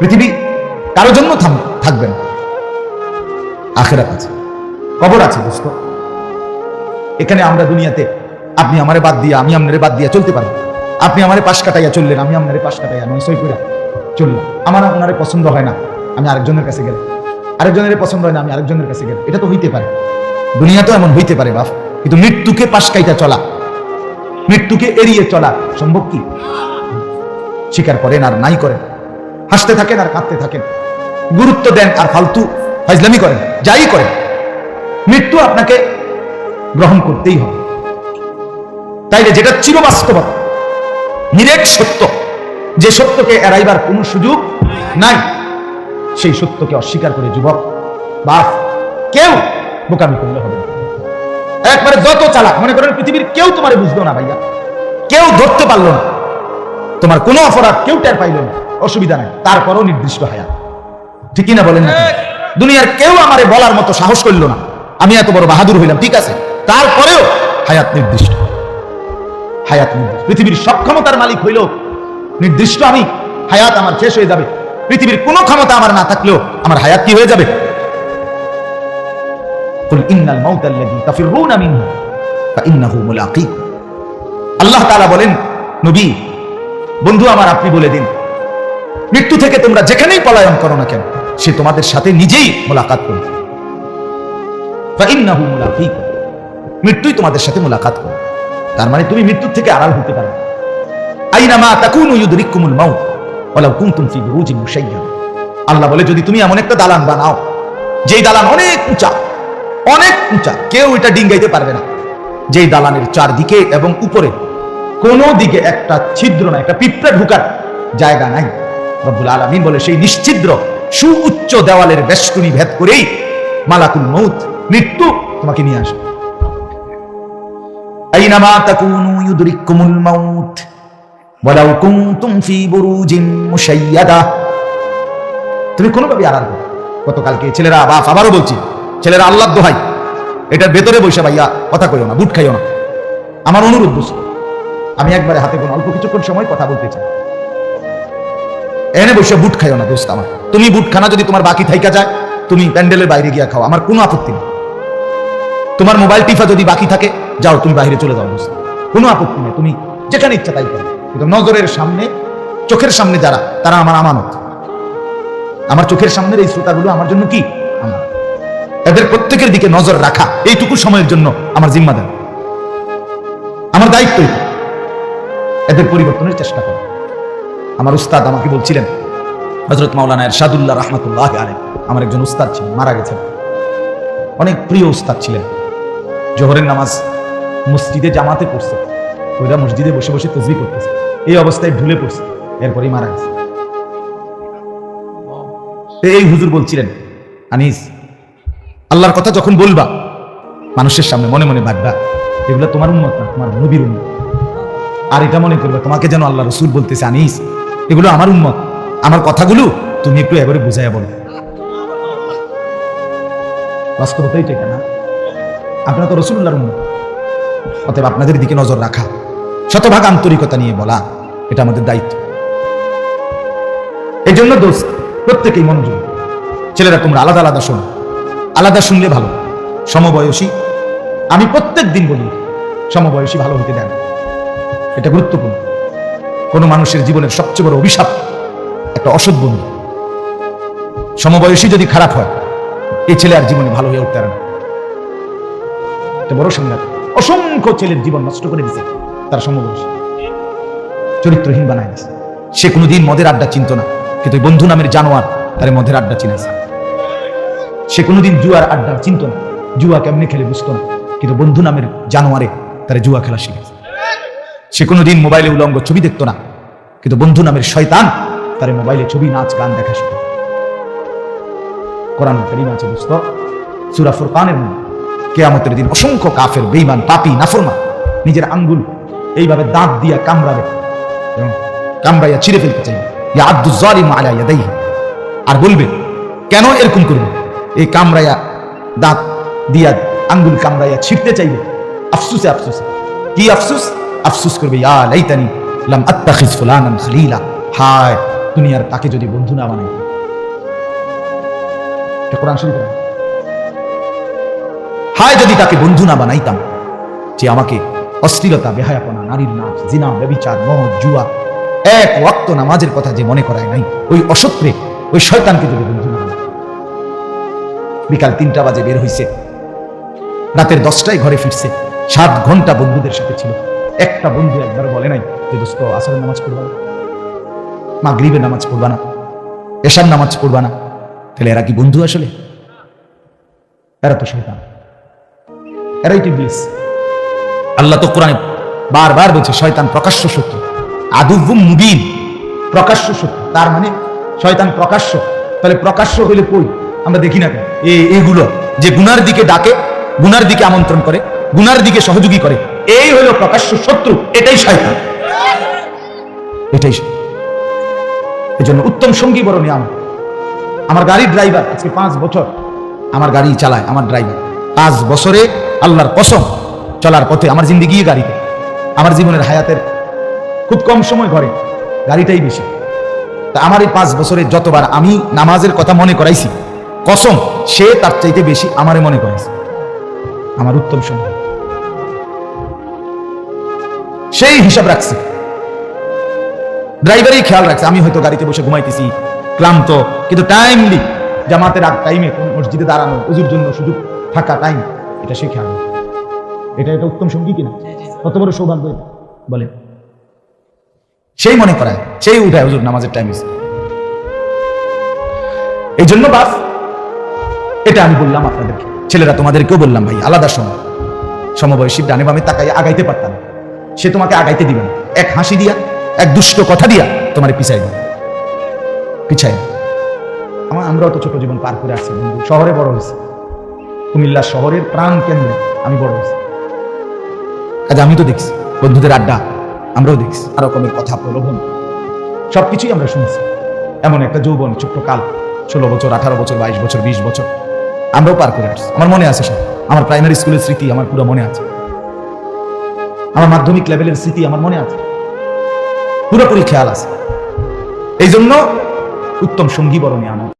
পৃথিবী কারোর জন্য থাম- থাকবে না। আখেরাত আছে, কবর আছে দোস্ত। এখানে আমরা দুনিয়াতে আপনি আমারে বাদ দিয়ে, আমি আপনারে বাদ দিয়ে চলতে পারি আপনি আমারে পাশ কাটাইয়া চললেন, আমি আপনারে পাশ কাটাইয়া নয় সই করে চললাম। আমার আপনারে পছন্দ হয় না, আমি আরেকজনের কাছে গেলাম। আরেকজনের পছন্দ হয় না, আমি আরেকজনের কাছে গেলাম। এটা তো হইতে পারে। দুনিয়া তো এমন হইতে পারে, বাপ। কিন্তু মৃত্যুকে পাশ কাইটা চলা, মৃত্যুকে এড়িয়ে চলা সম্ভব কি? স্বীকার করেন আর নাই করেন। হাসতে থাকেন আর কাঁদতে থাকেন। গুরুত্ব দেন আর ফালতু ফাইজলামি করেন, যাই করেন। মৃত্যু আপনাকে গ্রহণ করতেই হবে। তাইলে যেটা চিরবাস্তবতা নিরেট সত্য, যে সত্যকে এড়াইবার কোনো সুযোগ নাই, সেই সত্যকে অস্বীকার করে যুবক বা কেউ বোকামি করলে হবে। একবারে যত চালাক, মনে করেন পৃথিবীর কেউ তোমার বুঝলো না ভাইয়া, কেউ ধরতে পারল না, তোমার কোনো অপরাধ কেউ টের পাইল না। অসুবিধা নাই, তারপরও নির্দিষ্ট হায়াত। ঠিকই না বলেন দুনিয়ার কেউ আমারে বলার মতো সাহস করল না। আমি এত বড় বাহাদুর হইলাম, ঠিক আছে? তারপরেও হায়াত নির্দিষ্ট। হায়াত নির্দিষ্ট। পৃথিবীর সব ক্ষমতার মালিক হইল নির্দিষ্ট আমি, হায়াত আমার শেষ হয়ে যাবে। পৃথিবীর কোনো ক্ষমতা আমার না থাকলেও আমার হায়াত কি হয়ে যাবে? আল্লাহ বলেন, নবী, বন্ধু আমার, আপনি বলে দিন মৃত্যু থেকে তোমরা যেখানেই পলায়ন করো না কেন, সে তোমাদের সাথে নিজেই মোলাকাত করবে। মৃত্যুই তোমাদের সাথে মোলাকাত করবে। তার মানে তুমি মৃত্যুর থেকে আড়াল হতে পারো আল্লাহ বলে, যদি তুমি এমন একটা দালান বানাও, যেই দালান অনেক উঁচা অনেক উঁচা, কেউ এটা ডিঙ্গাইতে পারবে না। যেই দালানের চারদিকে এবং উপরে কোনো দিকে একটা ছিদ্র না একটা পিঁপড়া ঢুকার জায়গা নাই। রব্বুল আলামিন বলে, সেই নিশ্চিদ্র সুউচ্চ দেওয়ালের বেষ্টনী ভেদ করেই মালাকুল মৌত মৃত্যু তোমাকে নিয়ে আসবে। তুমি গতকালকে ছেলেরা আবারও বলছি, ছেলেরা আল্লাহ দোহাই। এটার ভেতরে বসে ভাইয়া কথা কইও না, বুট খাইও না। আমার অনুরোধ দোস্ত আমি একবারে হাতে কোনো অল্প কিছুক্ষণ সময় কথা বলতে চাই। এনে বসে বুট খাইও না দোস্ত আমার। তুমি বুট খানা যদি তোমার বাকি থাইকা যায়, তুমি প্যান্ডেলের বাইরে গিয়া খাও, আমার কোনো আপত্তি নেই। তোমার মোবাইল টিফা যদি বাকি থাকে, যাও, তুমি বাইরে চলে যাও দোস্ত। কোনো আপত্তি নেই, তুমি যেখানে ইচ্ছা তাই করো। কিন্তু নজরের সামনে, চোখের সামনে যারা, তারা আমার আমানত। আমার চোখের সামনের এই শ্রোতাগুলো আমার জন্য কি? আমার। এদের প্রত্যেকের দিকে নজর রাখা, এইটুকু সময়ের জন্য আমার জিম্মাদার। আমার দায়িত্ব এদের পরিবর্তনের চেষ্টা করো। আমার উস্তাদ আমাকে বলছিলেন হজরত মাওলানা এরশাদুল্লাহ রহমতুল্লাহ আলেম আমার একজন উস্তাদ ছিলেন, মারা গেছেন। অনেক প্রিয় উস্তাদ ছিলেন। জোহরের নামাজ মসজিদে জামাতে পড়ছে ওইরা মসজিদে বসে বসে তসবি করতেছে, এই অবস্থায় ঢুলে পড়ছে, এরপরেই মারা গেছে। এই হুজুর বলছিলেন, আনিস, আল্লাহর কথা যখন বলবা, মানুষের সামনে মনে মনে ভাববা এগুলো তোমার উন্মত না, তোমার নবীর উন্মত আর এটা মনে করবে, তোমাকে যেন আল্লাহ রসুল বলতেছে, আনিস এগুলো আমার উন্মত আমার কথাগুলো তুমি একটু এবারে বুঝাইয়া বলো। বাস্তবতাই এটা না। আপনারা তো রসুল্লাহর উন্মত অতএব আপনাদের দিকে নজর রাখা, শতভাগ আন্তরিকতা নিয়ে বলা, এটা আমাদের দায়িত্ব। এই জন্য দোস্ত, প্রত্যেকেই মনোযোগ। ছেলেরা, তোমরা আলাদা আলাদা শোনো। আলাদা শুনলে ভালো। সমবয়সী, আমি প্রত্যেক দিন বলি, সমবয়সী ভালো হতে দেন। এটা গুরুত্বপূর্ণ। কোন মানুষের জীবনের সবচেয়ে বড় অভিশাপ একটা অসৎ বন্ধু। সমবয়সী যদি খারাপ হয়, এই ছেলে আর জীবনে ভালো হয়ে উঠতে পারে না। এটা বড় সংঘাত অসংখ্য ছেলের জীবন নষ্ট করে দিছে তার সমবয়সী। চরিত্রহীন বানায় দিছে। সে কোনোদিন মদের আড্ডা চিনত না, কিন্তু বন্ধু নামের জানোয়ার তার মদের আড্ডা চিনেছে সে কোনোদিন জুয়ার আড্ডা চিনত না, জুয়া কেমনে খেলে বুঝতো না, কিন্তু বন্ধু নামের জানোয়ারে তারা জুয়া খেলা শিখেছে সে কোনোদিন মোবাইলে উলঙ্গ ছবি দেখতো না। কিন্তু বন্ধু নামের শয়তান তার মোবাইলে ছবি, নাচ, গান দেখা শিখে কোরআন করিম আছে দোস্ত, সুরা ফুরকানের মধ্যে। কেয়ামতের দিন অসংখ্য কাফের বেইমান পাপি নাফরমা নিজের আঙ্গুল এইভাবে দাঁত দিয়া কামড়াবে কামড়াইয়া ছিঁড়ে ফেলতে চাইবে। ইয়া আব্দুল জালিম আলা ইয়াদাইহি। আর বলবে, কেন এরকম করবে? এই কামড়াইয়া দাঁত দিয়া আঙ্গুল কামড়াইয়া ছিঁড়তে চাইবে? আফসুসে আফসুসে। কি আফসুস? আফসুস করবে, ইয়া লাইতানি লাম আত্তাখিজ ফুলানান খলিলা। হায়, দুনিয়ার তাকে যদি বন্ধু না বানাই? কোরআন আয়াত। হায়, যদি তাকে বন্ধু না বানাইতাম, যে আমাকে অশ্লীলতা, বেহায়াপনা, নারীর নাচ, জিনা, ব্যবিচার, মদ, জুয়া, এক ওয়াক্ত নামাজের কথা যে মনে করায় নাই, ওই অসত্রে ওই শয়তানকে যদি বন্ধু না বিকাল তিনটা বাজে বের হইছে। রাতের দশটায় ঘরে ফিরছে। সাত ঘণ্টা বন্ধুদের সাথে ছিল। একটা বন্ধু একবার বলে নাই যে, দোস্ত, আসরের নামাজ পড়বা না। মাগরিবের নামাজ পড়বা না। এশার নামাজ পড়বা না। তাহলে এরা কি বন্ধু আসলে? এরা তো শয়তান। এরাই টিবলিস আল্লাহ তো কোরআনে বারবার বলছে, শয়তান প্রকাশ্য শত্রু আদুভুম মুবিন। প্রকাশ্য শত্রু, তার মানে শয়তান প্রকাশ্য। তাহলে প্রকাশ্য হইলে কই? আমরা দেখি না কেন? এ- এগুলো যে গুনার দিকে ডাকে, গুনার দিকে আমন্ত্রণ করে, গুনার দিকে সহযোগী করে এই হলো প্রকাশ্য শত্রু, এটাই শয়তান। এটাই। এজন্য উত্তম সঙ্গী বড় নিয়ামত। আমার গাড়ির ড্রাইভার আজকে পাঁচ বছর আমার গাড়ি চালায়, আমার ড্রাইভার পাঁচ বছরে আল্লাহর কসম চলার পথে আমার জিন্দিগি গাড়িতে। আমার জীবনের হায়াতের খুব কম সময় ঘরে গাড়িটাই বেশি। তা আমার এই পাঁচ বছরে যতবার আমি নামাজের কথা মনে করাইছি, কসম সে তার চাইতে বেশি আমারে মনে করাইছে। আমার উত্তম সঙ্গী। সেই হিসাব রাখছে। ড্রাইভারই খেয়াল রাখছে আমি হয়তো গাড়িতে বসে ঘুমাইতেছি ক্লান্ত কিন্তু টাইমলি জামাতের আগ টাইমে কোন মসজিদে দাঁড়ানো উজুর জন্য সুযোগ থাকা টাইম এটা সে খেয়াল এটা এটা উত্তম সঙ্গী কিনা? কত বড় সৌভাগ্য? বলেন। সেই মনে করায় সেই উঠায় হুজুর নামাজের টাইম এই জন্য বাস এটা আমি বললাম আপনাদেরকে। ছেলেরা তোমাদেরকেও বললাম ভাই আলাদা সময়। সমবয়সী ডানে বামে তাকাই আগাইতে পারতাম না। সে তোমাকে আগাইতে দিবে না। এক হাসি দিয়া, এক দুষ্ট কথা দিয়া তোমার পিছাই দিবে। পিছাই আমার আমরাও তো ছোট জীবন পার করে আসছি, বন্ধু। শহরে বড় হয়েছে। কুমিল্লা শহরের প্রাণ কেন্দ্রে আমি বড় হয়েছি। কাজে আমি তো দেখছি, বন্ধুদের আড্ডা আমরাও দেখছি। আর রকমের কথা, প্রলোভন, সবকিছুই আমরা শুনছি। এমন একটা যৌবন, ছোট্ট কাল, ষোলো বছর, আঠারো বছর, বাইশ বছর, বিশ বছর। আমরাও পার করে আসছি। আমার মনে আছে সব। আমার প্রাইমারি স্কুলের স্মৃতি আমার পুরো মনে আছে। আমার মাধ্যমিক লেভেলের স্মৃতি আমার মনে আছে। পুরোপুরি খেয়াল আছে। এই জন্য উত্তম সঙ্গী বরণে আমার